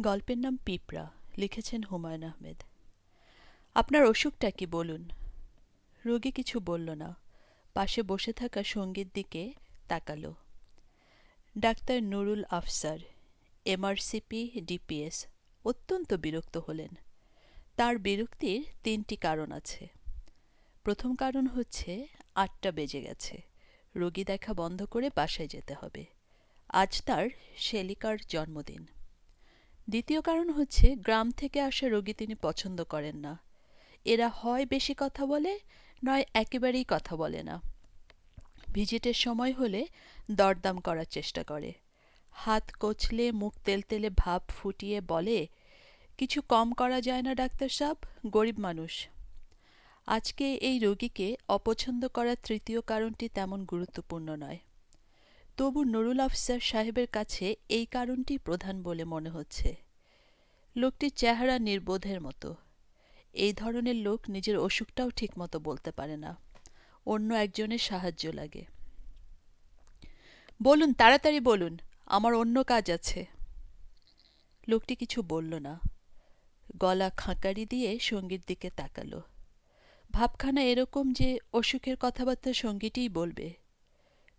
গল্পের নাম পিঁপড়া, লিখেছেন হুমায়ুন আহমেদ। আপনার অসুখটা কি বলুন? রোগী কিছু বলল না, পাশে বসে থাকা সঙ্গীর দিকে তাকালো। Doctor Nurul Afsar, MRCP, DPS, অত্যন্ত বিরক্ত হলেন। তার বিরক্তির তিনটি কারণ আছে। প্রথম কারণ হচ্ছে, আটটা বেজে গেছে, রোগী দেখা বন্ধ করে বাসায় যেতে হবে। আজ তার শেলিকার জন্মদিন। দ্বিতীয় কারণ হচ্ছে গ্রাম থেকে আসা রোগী তিনি পছন্দ করেন না। এরা হয় বেশি কথা বলে, নয় একেবারেই কথা বলে না। ভিজিটের সময় হলে দরদাম করার চেষ্টা করে। হাত কচলে, মুখ তেলতেলে ভাব ফুটিয়ে বলে, কিছু কম করা যায় না, ডাক্তার সাহেব, গরিব মানুষ। আজকে এই রোগীকে অপছন্দ করার তৃতীয় কারণটি তেমন গুরুত্বপূর্ণ নয়। তবু নুরুল আফসার সাহেবের কাছে এই কারণটি প্রধান বলে মনে হচ্ছে। লোকটির চেহারা নির্বোধের মতো। এই ধরনের লোক নিজের অসুখটাও ঠিকমতো বলতে পারে না। অন্য একজনের সাহায্য লাগে। বলুন, তাড়াতাড়ি বলুন, আমার অন্য কাজ আছে। লোকটি কিছু বলল না। গলা খাঁকারি দিয়ে সঙ্গীর দিকে তাকালো। ভাবখানা এরকম যে অসুখের কথাবার্তা সঙ্গীটিই বলবে।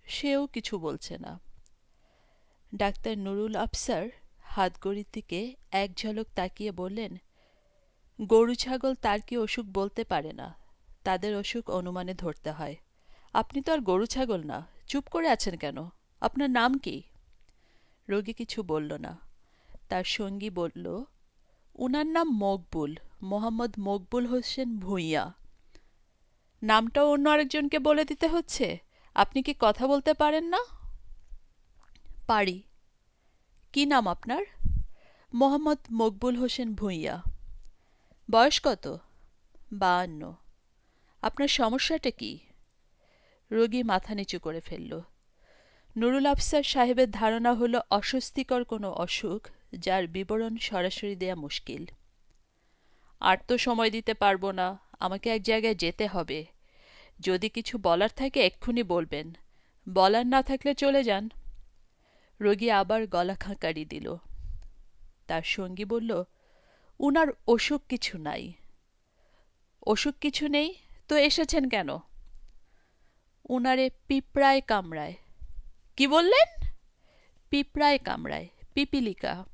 সেও কিছু বলছে না। ডাক্তার নুরুল আফসার হাতগড়ির দিকে এক ঝলক তাকিয়ে বললেন, গরু, ছাগল তার কি অসুখ বলতে পারে না? তাদের অসুখ অনুমানে ধরতে হয়। আপনি তো আর গরু, ছাগল না। চুপ করে আছেন কেন? আপনার নাম কি? রোগী কিছু বলল না। তার সঙ্গী বলল, উনার নাম মকবুল, মোহাম্মদ মকবুল হোসেন ভূঁইয়া। নামটাও অন্য আরেকজনকে বলে দিতে হচ্ছে? আপনি কি কথা বলতে পারেন না? পারি। কি নাম আপনার? মোহাম্মদ মকবুল হোসেন ভূঁইয়া। বয়স কত? বাহান্ন আপনার সমস্যাটা কি? রোগী মাথা নিচু করে ফেলল। নুরুল আফসার সাহেবের ধারণা হলো অস্বস্তিকর কোনো অসুখ যার বিবরণ সরাসরি দেয়া মুশকিল। আর তো সময় দিতে পারব না, আমাকে এক জায়গায় যেতে হবে। যদি কিছু বলার থাকে এক্ষুনি বলবেন। বলার না থাকলে চলে যান। রোগী আবার গলা খাঁকারি দিল। তার সঙ্গী বলল, উনার অসুখ কিছু নাই। অসুখ কিছু নেই? তো এসেছেন কেন? উনারে পিঁপড়ায় কামড়ায়। কি বললেন? পিঁপড়ায় কামড়ায়, পিপিলিকা।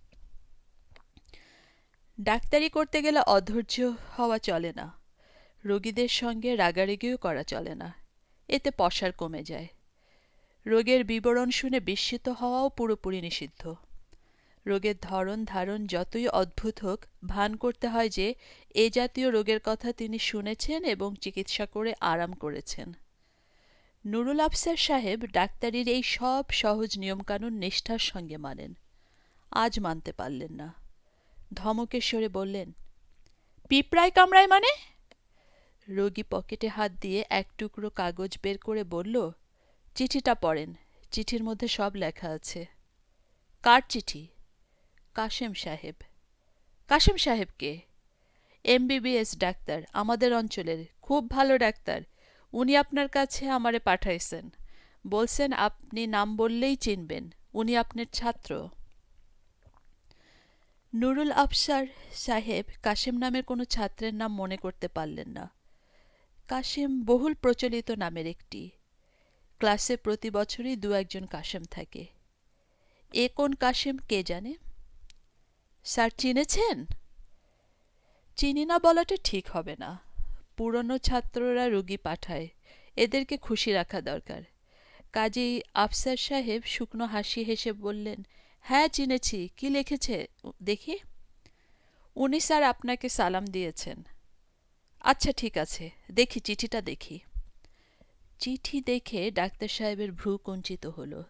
ডাক্তারি করতে গেলে অধৈর্য হওয়া চলে না। রোগীদের সঙ্গে রাগারাগিও করা চলে না। এতে পশার কমে যায়। রোগের বিবরণ শুনে বিস্মিত হওয়াও পুরোপুরি নিষিদ্ধ। রোগের ধরন ধারণ যতই অদ্ভুত হোক, ভান করতে হয় যে, এ জাতীয় রোগের কথা তিনি শুনেছেন এবং চিকিৎসা করে আরাম করেছেন। নুরুল আফসার সাহেব ডাক্তারির এই সব সহজ নিয়মকানুন নিষ্ঠার সঙ্গে মানেন। আজ মানতে পারলেন না। ধমকেশ্বরে বললেন, পিঁপড়ায় কামড়ায় মানে? রোগী পকেটে হাত দিয়ে এক টুকরো কাগজ বের করে বলল, চিঠিটা পড়েন, চিঠির মধ্যে সব লেখা আছে। কার চিঠি? কাশেম সাহেব। কাশেম সাহেবকে এমবিবিএস ডাক্তার, আমাদের অঞ্চলের, খুব ভালো ডাক্তার। উনি আপনার কাছে আমারে পাঠাইছেন। বলছেন আপনি নাম বললেই চিনবেন, উনি আপনার ছাত্র। নুরুল আফসার সাহেব কাশেম নামের কোনো ছাত্রের নাম মনে করতে পারলেন না। কাশেম বহুল প্রচলিত নামের একটি। ক্লাসে প্রতি বছরই দু একজন কাশেম থাকে। এ কোন কাশেম কে জানে? স্যার চিনেছেন? চিনি না বলাটা ঠিক হবে না। পুরনো ছাত্ররা রুগী পাঠায়। এদেরকে খুশি রাখা দরকার। কাজেই আফসার সাহেব শুকনো হাসি হেসে বললেন হ্যাঁ চিনেছি। কি লিখেছে? দেখি। উনি স্যার আপনাকে সালাম দিয়েছেন। আচ্ছা ঠিক আছে। দেখি, চিঠিটা দেখি। চিঠি দেখে ডাক্তার সাহেবের ভ্রু কুঞ্চিত হলো।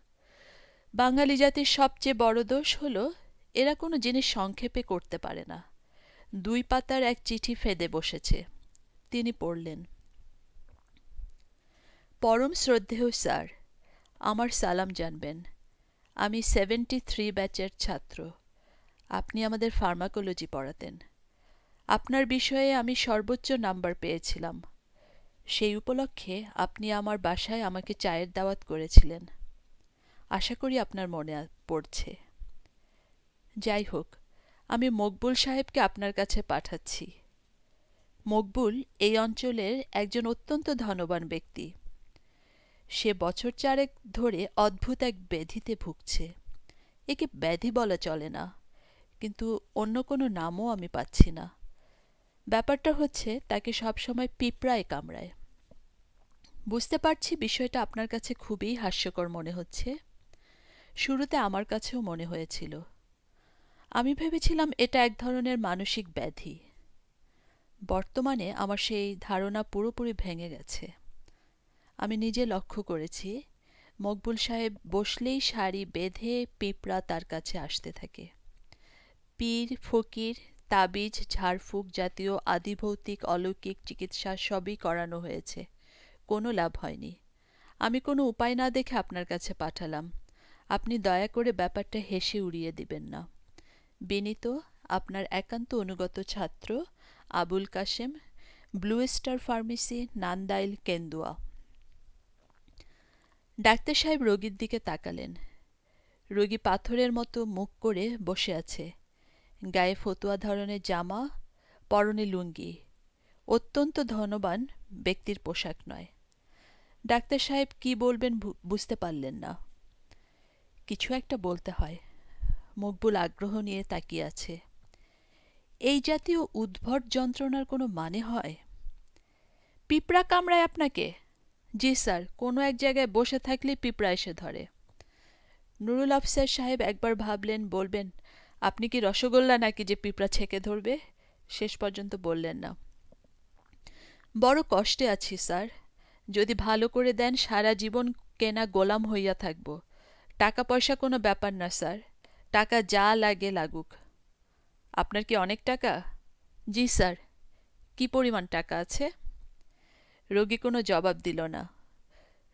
বাঙালি জাতির সবচেয়ে বড় দোষ হলো, এরা কোনো জিনিস সংক্ষেপে করতে পারে না। দুই পাতার এক চিঠি ফেদে বসেছে। তিনি পড়লেন, পরম শ্রদ্ধেয় স্যার, আমার সালাম জানবেন। আমি সেভেন্টি থ্রি ব্যাচের ছাত্র। আপনি আমাদের ফার্মাকোলজি পড়াতেন। আপনার বিষয়ে আমি সর্বোচ্চ নাম্বার পেয়েছিলাম। সেই উপলক্ষে আপনি আমার বাসায় আমাকে চায়ের দাওয়াত করেছিলেন। আশা করি আপনার মনে পড়ছে। যাই হোক, আমি মকবুল সাহেবকে আপনার কাছে পাঠাচ্ছি। মকবুল এই অঞ্চলের একজন অত্যন্ত ধনবান ব্যক্তি। সে বছর চারেক ধরে অদ্ভুত এক ব্যাধিতে ভুগছে। একে ব্যাধি বলা চলে না, কিন্তু অন্য কোনো নামও আমি পাচ্ছি না। ব্যাপারটা হচ্ছে তাকে সবসময় পিঁপড়ায় কামড়ায়। বুঝতে পারছি বিষয়টা আপনার কাছে খুবই হাস্যকর মনে হচ্ছে। শুরুতে আমার কাছেও মনে হয়েছিল। আমি ভেবেছিলাম এটা এক ধরনের মানসিক ব্যাধি। বর্তমানে আমার সেই ধারণা পুরোপুরি ভেঙে গেছে। আমি নিজে লক্ষ্য করেছি, মকবুল সাহেব বসলেই শাড়ি বেঁধে পিঁপড়া তার কাছে আসতে থাকে। পীর, ফকির তাবিজ, ঝাড়ফুঁক জাতীয় আদিভৌতিক অলৌকিক চিকিৎসা সবই করানো হয়েছে। কোনো লাভ হয়নি। আমি কোনো উপায় না দেখে আপনার কাছে পাঠালাম। আপনি দয়া করে ব্যাপারটা হেসে উড়িয়ে দিবেন না। বিনীত, আপনার একান্ত অনুগত ছাত্র Abul Kashem blue star pharmacy, Nandail, Kendua. Doctor সাহেব রোগীর দিকে তাকালেন। রোগী পাথরের মতো মুখ করে বসে আছে। গায়ে ফতুয়া ধরনের জামা, পরনে লুঙ্গি। অত্যন্ত ধনবান ব্যক্তির পোশাক নয়। ডাক্তার সাহেব কি বলবেন বুঝতে পারলেন না। কিছু একটা বলতে হয়। মকবুল আগ্রহ নিয়ে তাকিয়ে আছে। এই জাতীয় উদ্ভট যন্ত্রণার কোনো মানে হয়? পিঁপড়া কামড়ায় আপনাকে? জি স্যার, কোনো এক জায়গায় বসে থাকলে পিঁপড়া এসে ধরে। নুরুল আফসার সাহেব একবার ভাবলেন, বলবেন আপনি কি রসগোল্লা নাকি যে পিঁপড়া ছেঁকে ধরবে? শেষ পর্যন্ত বললেন না। বড় কষ্টে আছি, স্যার। যদি ভালো করে দেন, সারা জীবন কেনা গোলাম হইয়া থাকব। টাকা পয়সা কোনো ব্যাপার না, স্যার। টাকা যা লাগে লাগুক। আপনার কি অনেক টাকা? জি, স্যার। কি পরিমাণ টাকা আছে? রোগী কোনো জবাব দিল না।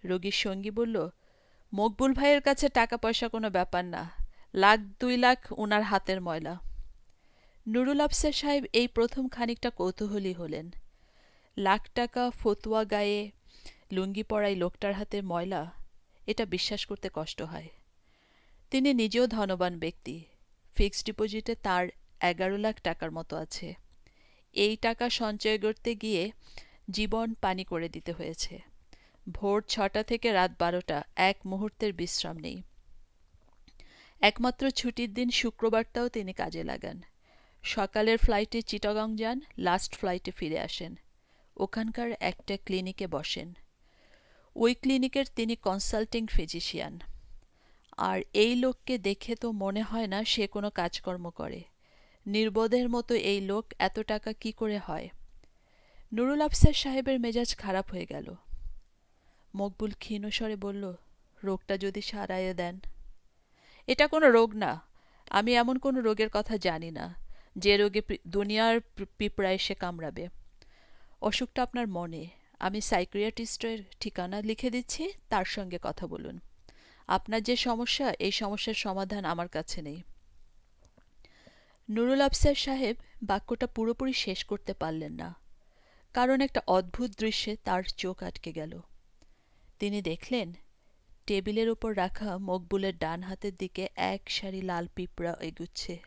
রোগীর সঙ্গী বলল, মকবুল ভাইয়ের কাছে টাকা পয়সা কোনো ব্যাপার না। লাখ দুই লাখ ওনার হাতের ময়লা। নুরুল আফসার সাহেব এই প্রথম খানিকটা কৌতূহলী হলেন। লাখ টাকা ফতুয়া গায়ে লুঙ্গি পরাই লোকটার হাতে ময়লা, এটা বিশ্বাস করতে কষ্ট হয়। তিনি নিজেও ধনবান ব্যক্তি, ফিক্সড ডিপোজিটে তার এগারো লাখ টাকার মতো আছে। এই টাকা সঞ্চয় করতে গিয়ে জীবন পানি করে দিতে হয়েছে। ভোর ছটা থেকে রাত বারোটা, এক মুহূর্তের বিশ্রাম নেই। একমাত্র ছুটির দিন শুক্রবারটাও তিনি কাজে লাগান। সকালের ফ্লাইটে চিটাগং যান লাস্ট ফ্লাইটে ফিরে আসেন। ওখানকার একটা ক্লিনিকে বসেন। ওই ক্লিনিকের তিনি কনসাল্টিং ফিজিশিয়ান আর এই লোককে দেখে তো মনে হয় না সে কোনো কাজকর্ম করে। নির্বোধের মতো এই লোক এত টাকা কি করে হয়? নুরুল আফসার সাহেবের মেজাজ খারাপ হয়ে গেল। মকবুল ক্ষীণস্বরে বলল, রোগটা যদি সারাইয়ে দেন এটা কোনো রোগ না। আমি এমন কোনো রোগের কথা জানি না, যে রোগে দুনিয়ার পিঁপড়া এসে কামড়াবে। অসুখটা আপনার মনে। আমি সাইক্রিয়াটিস্টের ঠিকানা লিখে দিচ্ছি, তার সঙ্গে কথা বলুন। আপনার যে সমস্যা, এই সমস্যার সমাধান আমার কাছে নেই। নুরুল আফসার সাহেব বাক্যটা পুরোপুরি শেষ করতে পারলেন না। কারণ একটা অদ্ভুত দৃশ্যে তার চোখ আটকে গেল। তিনি দেখলেন টেবিলের ওপর রাখা মকবুলের ডান হাতের দিকে এক সারি লাল পিঁপড়া এগুচ্ছে।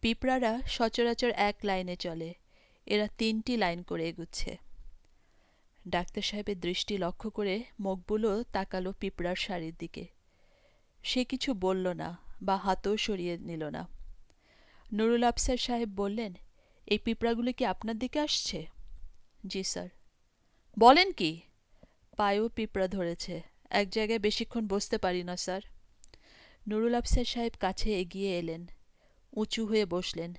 পিঁপড়ারা সচরাচর এক লাইনে চলে। এরা তিনটি লাইন করে এগুচ্ছে। ডাক্তার সাহেবের দৃষ্টি লক্ষ্য করে মকবুলও তাকালো পিঁপড়ার শাড়ির দিকে। সে কিছু বলল না বা হাতও সরিয়ে নিল না। নুরুল আফসার সাহেব বললেন, এই পিঁপড়াগুলো কি আপনার দিকে আসছে? জি স্যার। বলেন কি? পায়েও পিঁপড়া ধরেছে। এক জায়গায় বেশিক্ষণ বসতে পারি না, স্যার। নুরুল আফসার সাহেব কাছে এগিয়ে এলেন, উঁচু হয়ে বসলেন।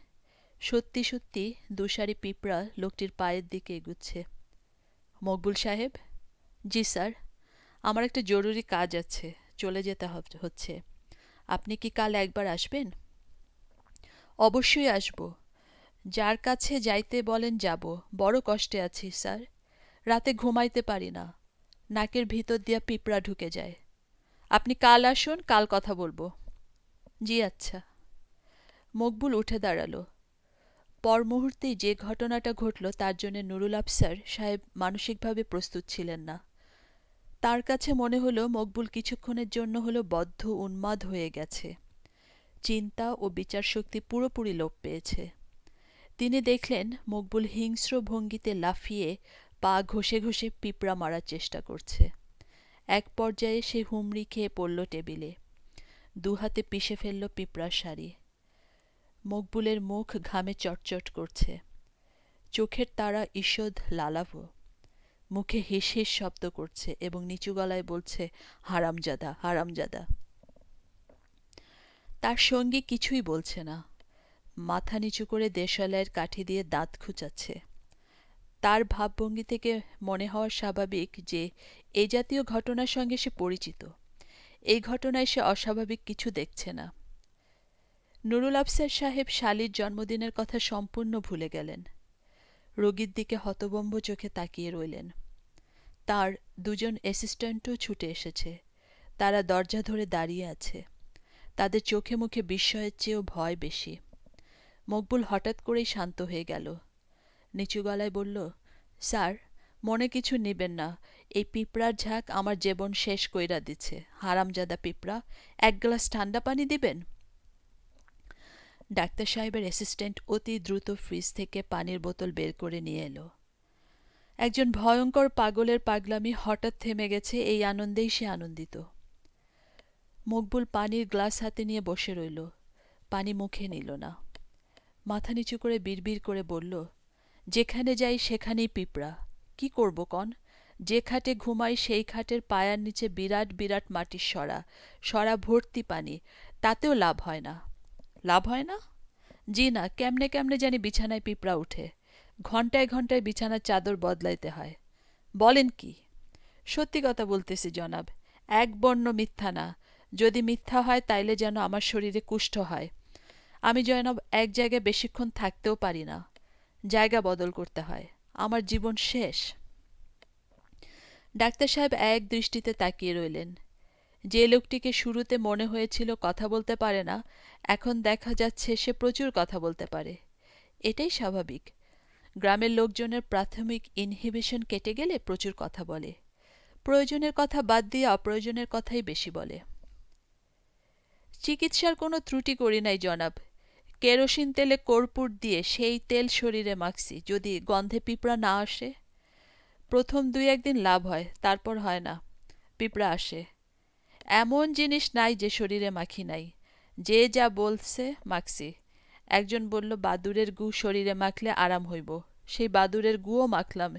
সত্যি সত্যি দুসারি পিঁপড়া লোকটির পায়ের দিকে এগুচ্ছে। মকবুল সাহেব, জি, স্যার, আমার একটা জরুরি কাজ আছে, চলে যেতে হচ্ছে। আপনি কি কাল একবার আসবেন? অবশ্যই আসব। যার কাছে যাইতে বলেন, যাব। বড় কষ্টে আছি, স্যার। রাতে ঘুমাইতে পারি না। নাকের ভিতর দিয়া পিঁপড়া ঢুকে যায়। আপনি কাল আসুন, কাল কথা বলব। জি আচ্ছা। মকবুল উঠে দাঁড়াল। পর মুহূর্তেই যে ঘটনাটা ঘটল, তার জন্য নুরুল আফসার সাহেব মানসিকভাবে প্রস্তুত ছিলেন না। তার কাছে মনে হলো, মকবুল কিছুক্ষণের জন্য হলো বদ্ধ, উন্মাদ হয়ে গেছে। চিন্তা ও বিচার শক্তি পুরোপুরি লোপ পেয়েছে। তিনি দেখলেন, মকবুল হিংস্র ভঙ্গিতে লাফিয়ে পা ঘষে ঘষে পিঁপড়া মারার চেষ্টা করছে। এক পর্যায়ে সে হুমড়ি খেয়ে পড়ল টেবিলে। দু হাতে পিষে ফেলল পিঁপড়ার শাড়ি। মকবুলের মুখ ঘামে চটচট করছে। চোখের তারা ঈষদ লালাভ। মুখে হিস হিস শব্দ করছে এবং নিচু গলায় বলছে, হারামজাদা হারামজাদা। তার সঙ্গী কিছুই বলছে না। মাথা নিচু করে দেশালয়ের কাঠি দিয়ে দাঁত খুঁচাচ্ছে। তার ভাবভঙ্গি থেকে মনে হওয়া স্বাভাবিক যে, এ জাতীয় ঘটনার সঙ্গে সে পরিচিত। এই ঘটনায় সে অস্বাভাবিক কিছু দেখছে না। নুরুল আফসার সাহেব শালির জন্মদিনের কথা সম্পূর্ণ ভুলে গেলেন। রোগীর দিকে হতবম্ব চোখে তাকিয়ে রইলেন। তার দুজন অ্যাসিস্ট্যান্টও ছুটে এসেছে। তারা দরজা ধরে দাঁড়িয়ে আছে। তাদের চোখে মুখে বিস্ময়ের চেয়েও ভয় বেশি। মকবুল হঠাৎ করেই শান্ত হয়ে গেল। নিচু গলায় বলল, স্যার, মনে কিছু নেবেন না। এই পিঁপড়ার ঝাঁক আমার জীবন শেষ কইরা দিচ্ছে। হারামজাদা পিঁপড়া, এক গ্লাস ঠান্ডা পানি দিবেন? ডাক্তার সাহেবের অ্যাসিস্ট্যান্ট অতি দ্রুত ফ্রিজ থেকে পানির বোতল বের করে নিয়ে এলো। একজন ভয়ঙ্কর পাগলের পাগলামি হঠাৎ থেমে গেছে, এই আনন্দেই সে আনন্দিত। মকবুল পানির গ্লাস হাতে নিয়ে বসে রইল। পানি মুখে নিল না। মাথা নিচু করে বিড়বিড় করে বলল যেখানে যাই সেখানেই পিঁপড়া। কি করব কন? যে খাটে ঘুমাই সেই খাটের পায়ার নিচে বিরাট বিরাট মাটির সরা সরা ভর্তি পানি, তাতেও লাভ হয় না। লাভ হয় না? জি না, কেমনে কেমনে জানি বিছানায় পিঁপড়া উঠে। ঘন্টায় ঘন্টায় বিছানার চাদর বদলাইতে হয়। বলেন কি? সত্যি কথা বলতেছি জনাব, এক বর্ণ মিথ্যা না। যদি মিথ্যা হয় তাইলে যেন আমার শরীরে কুষ্ঠ হয়। আমি জনাব এক জায়গায় বেশিক্ষণ থাকতেও পারি না। জায়গা বদল করতে হয়। আমার জীবন শেষ। ডাক্তার সাহেব এক দৃষ্টিতে তাকিয়ে রইলেন। যে লোকটিকে শুরুতে মনে হয়েছিল কথা বলতে পারে না, এখন দেখা যাচ্ছে সে প্রচুর কথা বলতে পারে। এটাই স্বাভাবিক। গ্রামের লোকজনের প্রাথমিক ইনহিবিশন কেটে গেলে প্রচুর কথা বলে। প্রয়োজনের কথা বাদ দিয়ে অপ্রয়োজনের কথাই বেশি বলে। চিকিৎসার কোনো ত্রুটি করি নাই জনাব। কেরোসিন তেলে কর্পূর দিয়ে সেই তেল শরীরে মাখছি, যদি গন্ধে পিঁপড়া না আসে। প্রথম দুই একদিন লাভ হয়, তারপর হয় না, পিঁপড়া আসে। এমন জিনিস নাই যে শরীরে মাখি নাই। যে যা বলছে, মাখছি। একজন বলল, বাদুরের গু শরীরে মাখলে আরাম হইব। সেই বাদুরের গুও মাখলাম।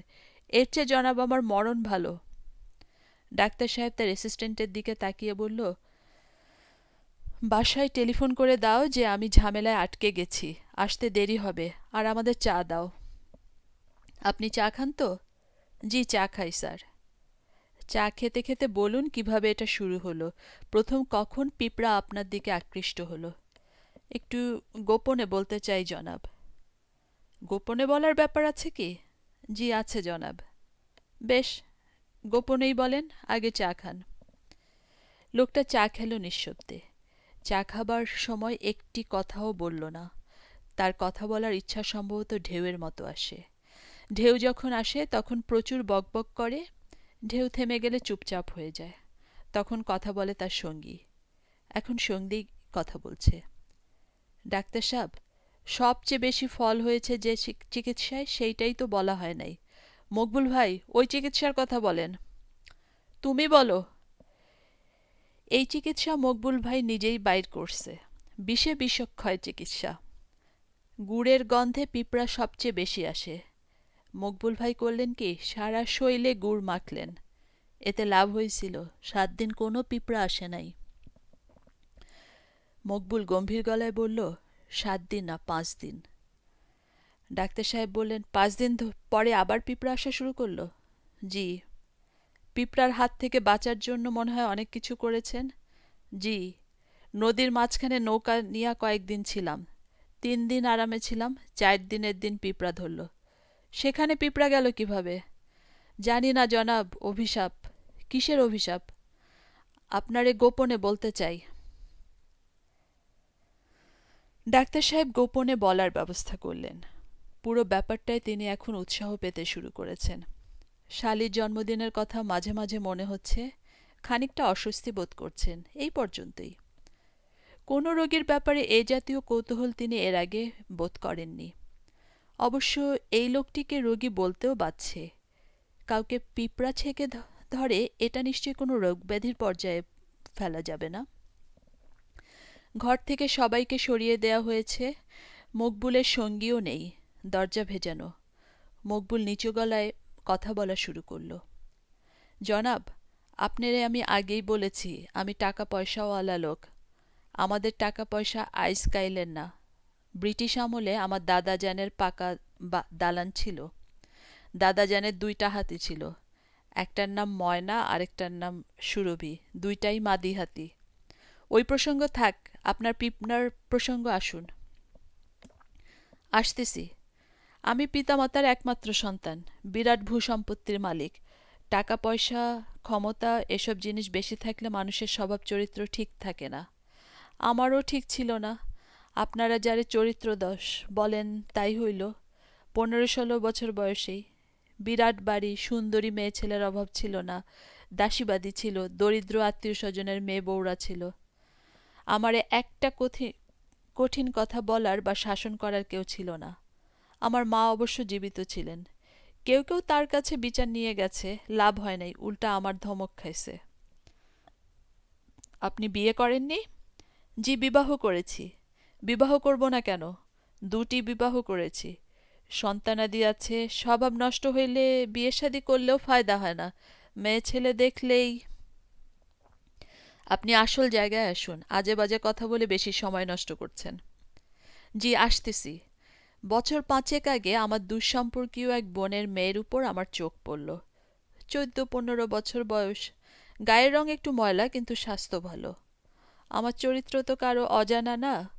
এর চেয়ে জনাব আমার মরণ ভালো। ডাক্তার সাহেব তার অ্যাসিস্ট্যান্টের দিকে তাকিয়ে বলল বাসায় টেলিফোন করে দাও যে আমি ঝামেলায় আটকে গেছি। আসতে দেরি হবে, আর আমাদের চা দাও। আপনি চা খান তো? জি, চা খাই, স্যার। চা খেতে খেতে বলুন কীভাবে এটা শুরু হলো। প্রথম কখন পিঁপড়া আপনার দিকে আকৃষ্ট হলো? একটু গোপনে বলতে চাই, জনাব। গোপনে বলার ব্যাপার আছে কি? জি, আছে, জনাব। বেশ, গোপনেই বলেন, আগে চা খান। লোকটা চা খেলো নিঃশব্দে। চা খাবার সময় একটি কথাও বলল না। তার কথা বলার ইচ্ছা সম্ভবত ঢেউয়ের মতো আসে। ঢেউ যখন আসে, তখন প্রচুর বকবক করে। ঢেউ থেমে গেলে চুপচাপ হয়ে যায়। তখন কথা বলে তার সঙ্গী। এখন সঙ্গী কথা বলছে। ডাক্তার সাহেব, সবচেয়ে বেশি ফল হয়েছে যে চিকিৎসায়, সেইটাই তো বলা হয় নাই। মকবুল ভাই, ওই চিকিৎসার কথা বলেন। তুমি বলো এই চিকিৎসা মকবুল ভাই নিজেই বাইর করছে। বিষে বিষক্ষয় চিকিৎসা। গুড়ের গন্ধে পিঁপড়া সবচেয়ে বেশি আসে। মকবুল ভাই করলেন কি, সারা শৈলে গুড় মাখলেন। এতে লাভ হয়েছিল, সাত দিন কোনো পিঁপড়া আসে নাই। মকবুল গম্ভীর গলায় বলল, সাত দিন না পাঁচ দিন। ডাক্তার সাহেব বললেন, পাঁচ দিন পরে আবার পিঁপড়া আসা শুরু করল? জি পিঁপড়ার হাত থেকে বাঁচার জন্য মনে হয় অনেক কিছু করেছেন? জি, নদীর মাঝখানে নৌকা নিয়ে কয়েকদিন ছিলাম। তিন দিন আরামে ছিলাম, চার দিনের দিন পিঁপড়া ধরল। সেখানে পিঁপড়া গেল কীভাবে? জানি না জনাব, অভিশাপ। কিসের অভিশাপ? আপনারে গোপনে বলতে চাই। ডাক্তার সাহেব গোপনে বলার ব্যবস্থা করলেন। পুরো ব্যাপারটায় তিনি এখন উৎসাহ পেতে শুরু করেছেন। শালির জন্মদিনের কথা মাঝে মাঝে মনে হচ্ছে খানিকটা অস্বস্তি বোধ করছেন, এই পর্যন্তই। কোনো রোগীর ব্যাপারে এ জাতীয় কৌতূহল তিনি এর আগে বোধ করেননি। অবশ্য এই লোকটিকে রোগী বলতেও বাচ্ছে কাউকে পিঁপড়া ছেঁকে ধরে এটা নিশ্চয়ই কোনো রোগব্যাধির পর্যায়ে ফেলা যাবে না। ঘর থেকে সবাইকে সরিয়ে দেওয়া হয়েছে। মকবুলের সঙ্গীও নেই, দরজা ভেজানো। মকবুল নিচু গলায় কথা বলা শুরু করল। জনাব, আপনারে আমি আগেই বলেছি, আমি টাকা পয়সাওয়ালা লোক। আমাদের টাকা পয়সা আইস কাইলের না। ব্রিটিশ আমলে আমার দাদা জানের পাকা দালান ছিল। দাদা জানের দুইটা হাতি ছিল। একটার নাম ময়না, আরেকটার নাম সুরভি। দুইটাই মাদি হাতি। ওই প্রসঙ্গ থাক, আপনার পিপনার প্রসঙ্গ আসুন। আসতেছি। আমি পিতামাতার একমাত্র সন্তান, বিরাট ভূসম্পত্তির মালিক। টাকা পয়সা ক্ষমতা, এসব জিনিস বেশি থাকলে মানুষের স্বভাব, চরিত্র ঠিক থাকে না। আমারও ঠিক ছিল না। আপনারা যারে চরিত্র দোষ বলেন, তাই হইল। পনেরো ষোলো বছর বয়সেই বিরাট বাড়ি, সুন্দরী মেয়ে ছেলের অভাব ছিল না। দাসীবাদী ছিল, দরিদ্র আত্মীয় স্বজনের মেয়ে বউরা ছিল। আমারে একটা কঠিন কঠিন কথা বলার বা শাসন করার কেউ ছিল না। আমার মা অবশ্য জীবিত ছিলেন। কেউ কেউ তার কাছে বিচার নিয়ে গেছে, লাভ হয় নাই, উল্টা আমার ধমক খাইছে। আপনি বিয়ে করেননি? জি, বিবাহ করেছি। বিবাহ করব না কেন? দুটি বিবাহ করেছি। সন্তানাদি আছে, স্বভাব নষ্ট হইলে বিয়ে শাদি করলেও ফায়দা হয় না। মেয়ে ছেলে দেখলেই আপনি আসল জায়গায় আসুন আজে বাজে কথা বলে বেশি সময় নষ্ট করছেন। জি, আসতেছি। বছর পাঁচেক আগে আমার দুঃসম্পর্কীয় এক বোনের মেয়ের উপর আমার চোখ পড়ল। চোদ্দ পনেরো বছর বয়স। গায়ের রং একটু ময়লা, কিন্তু স্বাস্থ্য ভালো। আমার চরিত্র তো কারও অজানা না।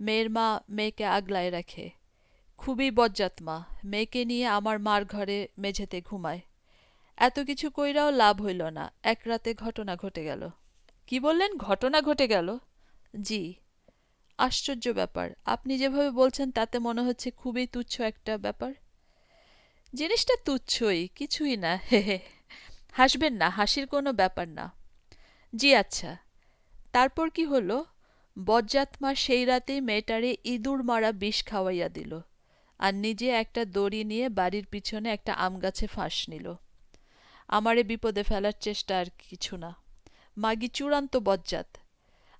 মেয়ের মা মেয়েকে আগলায় রাখে। খুবই বজ্জাত মা। মেয়েকে নিয়ে আমার মার ঘরে মেঝেতে ঘুমায়। এত কিছু কইরাও লাভ হইল না। এক রাতে ঘটনা ঘটে গেল। কি বললেন? ঘটনা ঘটে গেল? জি। আশ্চর্য ব্যাপার। আপনি যেভাবে বলছেন, তাতে মনে হচ্ছে খুবই তুচ্ছ একটা ব্যাপার। জিনিসটা তুচ্ছই, কিছুই না। হে হে হাসবেন না, হাসির কোনো ব্যাপার না। জি আচ্ছা। তারপর কি হলো? বজ্জাতমা সেই রাতেই মেয়েটারে ইঁদুর মারা বিষ খাওয়াইয়া দিল আর নিজে একটা দড়ি নিয়ে বাড়ির পিছনে একটা আম গাছে ফাঁস নিল। আমারে বিপদে ফেলার চেষ্টা আর কিছু না। মাগি চূড়ান্ত বজ্জাত।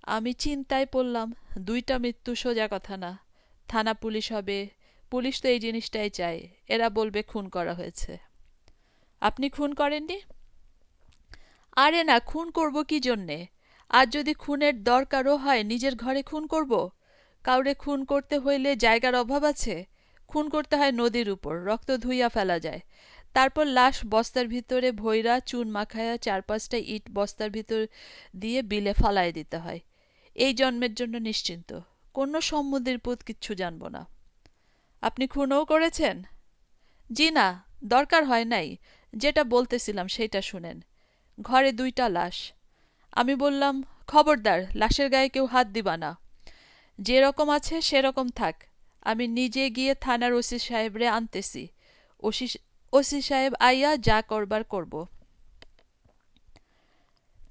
আমি চিন্তায় পড়লাম, দুইটা মৃত্যু সোজা কথা না। থানা পুলিশ হবে, পুলিশ তো এই জিনিসটাই চায়, এরা বলবে খুন করা হয়েছে। আপনি খুন করেননি? আরে না, খুন করব কি জন্যে? আর যদি খুনের দরকারও হয়, নিজের ঘরে খুন করব? কাউরে খুন করতে হইলে জায়গার অভাব আছে? খুন করতে হয় নদীর উপর, রক্ত ধুইয়া ফেলা যায়। তারপর লাশ বস্তার ভিতরে ভৈরা চুন মাখায়া চার পাঁচটা ইট বস্তার ভিতর দিয়ে বিলে ফালায় দিতে হয়। এই জন্মের জন্য নিশ্চিন্ত। কোনো সম্বন্ধের পুত কিচ্ছু জানব না। আপনি খুনও করেছেন? জি না, দরকার হয় নাই। যেটা বলতেছিলাম সেটা শুনেন। ঘরে দুইটা লাশ। আমি বললাম, খবরদার, লাশের গায়ে কেউ হাত দিবা না। যে রকম আছে সেরকম থাক। আমি নিজে গিয়ে থানার ওসি সাহেবরে আনতেছি। ওসি ওসি সাহেব আইয়া যা করবার করব।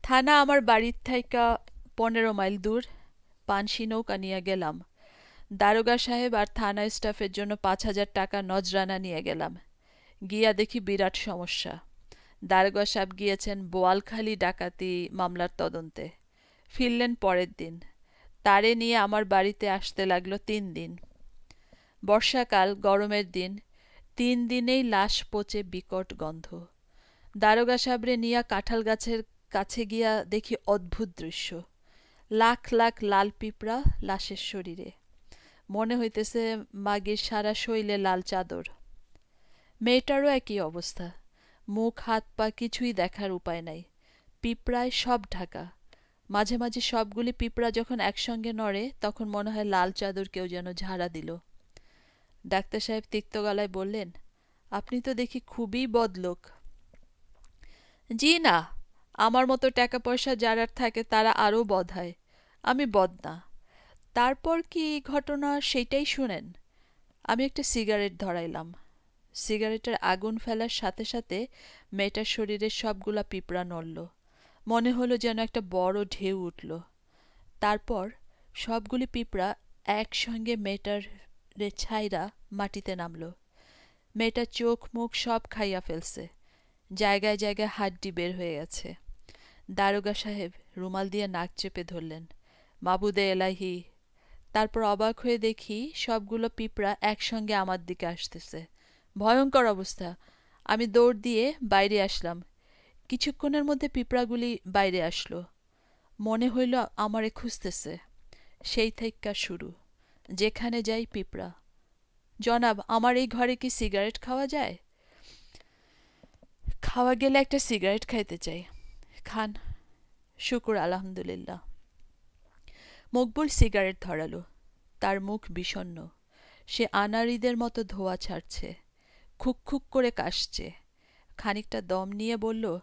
থানা আমার বাড়ির থাইকা পনেরো মাইল দূর পানসি নৌকা নিয়ে গেলাম। দারোগা সাহেব আর থানা স্টাফের জন্য পাঁচ হাজার টাকা নজরানা নিয়ে গেলাম। গিয়া দেখি বিরাট সমস্যা। দারোগা সাহেব গিয়েছেন বোয়ালখালী ডাকাতি মামলার তদন্তে। ফিরলেন পরের দিন। তারে নিয়ে আমার বাড়িতে আসতে লাগল তিন দিন। বর্ষাকাল, গরমের দিন, তিন দিনেই লাশ পচে বিকট গন্ধ। দারোগা সাহেবরে নিয়া কাঁঠাল গাছের কাছে গিয়া দেখি অদ্ভুত দৃশ্য। লাখ লাখ লাল পিঁপড়া লাশের শরীরে। মনে হইতেছে মাগির সারা শৈলে লাল চাদর। মেয়েটারও একই অবস্থা। মুখ, হাত, পা কিছুই দেখার উপায় নাই। পিঁপড়ায় সব ঢাকা। মাঝে মাঝে সবগুলি পিঁপড়া যখন একসঙ্গে নড়ে, তখন মনে হয় লাল চাদর কেউ যেন ঝাড়া দিল। ডাক্তার সাহেব তিক্ত গলায় বললেন, আপনি তো দেখি খুবই বদলোক। জি না। আমার মতো টাকা পয়সা যারা থাকে, তারা আরও বদ হয়। আমি বদনা। তারপর কি ঘটনা সেইটাই শুনেন? আমি একটা সিগারেট ধরাইলাম। সিগারেটের আগুন ফেলার সাথে সাথে মেয়েটার শরীরের সবগুলা পিঁপড়া নড়ল। মনে হলো যেন একটা বড় ঢেউ উঠল। তারপর সবগুলি পিঁপড়া একসঙ্গে মেয়েটার রে ছাইরা মাটিতে নামলো। মেয়েটার চোখ মুখ সব খাইয়া ফেলছে। জায়গায় জায়গায় হাড্ডি বের হয়ে গেছে। দারোগা সাহেব রুমাল দিয়ে নাক চেপে ধরলেন। মাবুদে এলাহি। তারপর অবাক হয়ে দেখি সবগুলো পিঁপড়া একসঙ্গে আমার দিকে আসতেছে। ভয়ঙ্কর অবস্থা। আমি দৌড় দিয়ে বাইরে আসলাম। কিছুক্ষণের মধ্যে পিঁপড়াগুলি বাইরে আসলো। মনে হইল আমারে খুঁজতেছে। সেই থেইক্কা শুরু। যেখানে যাই পিঁপড়া। জনাব, আমার এই ঘরে কি সিগারেট খাওয়া যায়? খাওয়া গেলে একটা সিগারেট খাইতে চাই। খান। শুকুর, আলহামদুলিল্লাহ। মকবুল সিগারেট ধরালো। তার মুখ বিষণ্ণ সে আনাড়িদের মতো ধোয়া ছাড়ছে। খুক খুক করে কাশছে। খানিকটা দম নিয়ে বলল,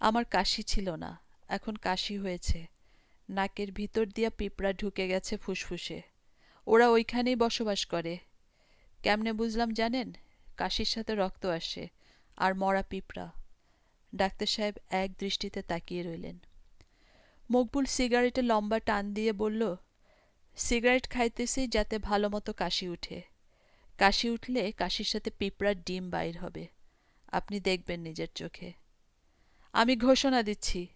আমার কাশি ছিল না, এখন কাশি হয়েছে। নাকের ভিতর দিয়া পিঁপড়া ঢুকে গেছে ফুসফুসে। ওরা ওইখানেই বসবাস করে। কেমনে বুঝলাম জানেন? কাশির সাথে রক্ত আসে, আর মরা পিঁপড়া। ডাক্তার সাহেব এক দৃষ্টিতে তাকিয়ে রইলেন। মকবুল সিগারেটে লম্বা টান দিয়ে বলল, সিগারেট খাইতেছি যাতে ভালো মতো কাশি উঠে। কাশি উঠলে কাশির সাথে পিঁপড়ার ডিম বাইর হবে। আপনি দেখবেন নিজের চোখে। আমি ঘোষণা দিচ্ছি,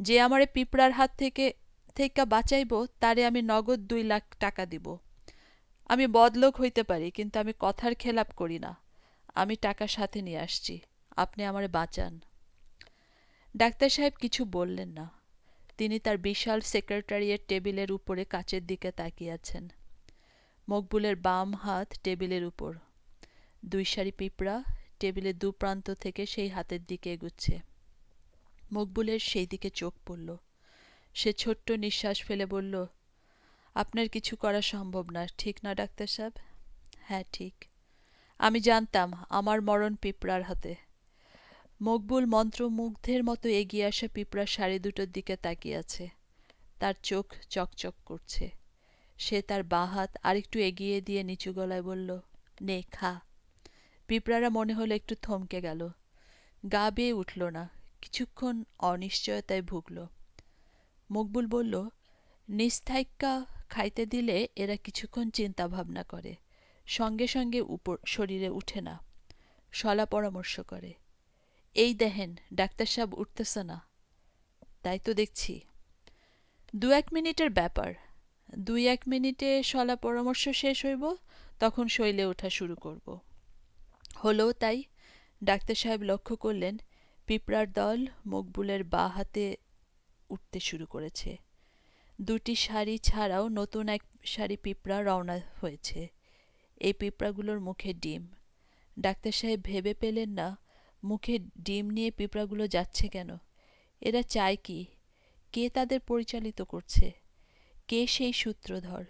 যে আমারে পিঁপড়ার হাত থেকে থেকে বাঁচাইব, তারে আমি নগদ দুই লাখ টাকা দিব। আমি বদলোক হইতে পারি, কিন্তু আমি কথার খেলাপ করি না। আমি টাকা সাথে নিয়ে আসছি। আপনি আমারে বাঁচান। ডাক্তার সাহেব কিছু বললেন না। তিনি তার বিশাল সেক্রেটারিয়েট টেবিলের উপরে কাচের দিকে তাকিয়ে আছেন মকবুলের বাম হাত টেবিলের উপর। দুই সারি পিঁপড়া টেবিলের দু প্রান্ত থেকে সেই হাতের দিকে এগুচ্ছে। মকবুলের সেই দিকে চোখ পড়ল। সে ছোট্ট নিঃশ্বাস ফেলে বলল, আপনার কিছু করা সম্ভব না, ঠিক না, ডাক্তার সাহেব? হ্যাঁ ঠিক। আমি জানতাম, আমার মরণ পিঁপড়ার হাতে। মকবুল মন্ত্রমুগ্ধের মতো এগিয়ে আসা পিঁপড়া শাড়ি দুটোর দিকে তাকিয়ে আছে। তার চোখ চকচক করছে। সে তার বাঁ হাত আরেকটু এগিয়ে দিয়ে নিচু গলায় বলল, নে, খা। পিঁপড়ারা মনে হলো একটু থমকে গেল। গা বেয়ে উঠল না, কিছুক্ষণ অনিশ্চয়তায় ভুগল। মকবুল বলল নিস্থাইক্কা খাইতে দিলে এরা কিছুক্ষণ চিন্তা ভাবনা করে, সঙ্গে সঙ্গে উপর, শরীরে উঠে না শলা পরামর্শ করে। এই দেখেন, ডাক্তার সাহেব উঠতেছে না। তাই তো দেখছি। দু এক মিনিটের ব্যাপার। দুই এক মিনিটে শলা পরামর্শ শেষ হইব, তখন শৈলে ওঠা শুরু করব। হলো তাই, ডাক্তার সাহেব লক্ষ্য করলেন, পিঁপড়ার দল মকবুলের বা হাতে উঠতে শুরু করেছে। দুটি শাড়ি ছাড়াও নতুন এক শাড়ি পিঁপড়া রওনা হয়েছে। এই পিঁপড়াগুলোর মুখে ডিম। ডাক্তার সাহেব ভেবে পেলেন না মুখে ডিম নিয়ে পিঁপড়াগুলো যাচ্ছে কেন? এরা চায় কি? কে তাদের পরিচালিত করছে? কে সেই সূত্রধর?